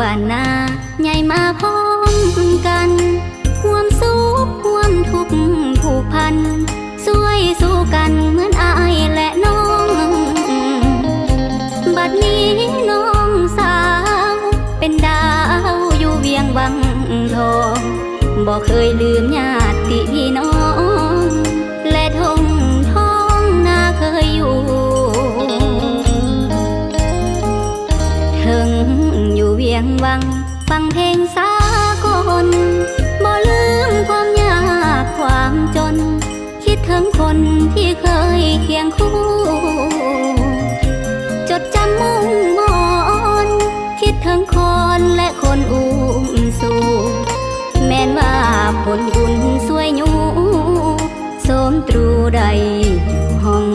บ้านนาใหญ่มาพร้อมกันความสุขความทุกข์ผูกพันสวยสู้กันเหมือนอายและน้อง บัดนี้น้องสาว เป็นดาวอยู่เวียงวังทองบอกเคยลืมญา งวัง ฟังเพลงสากลบ่ลืมความยากความจน คิดถึงคนที่เคยเคียงคู่ จดจำมุ่งมอนคิดถึงคนและคนอุ้มสู่ แม้นว่าผลบุญสวยอยู่โสมตรูใดห้อง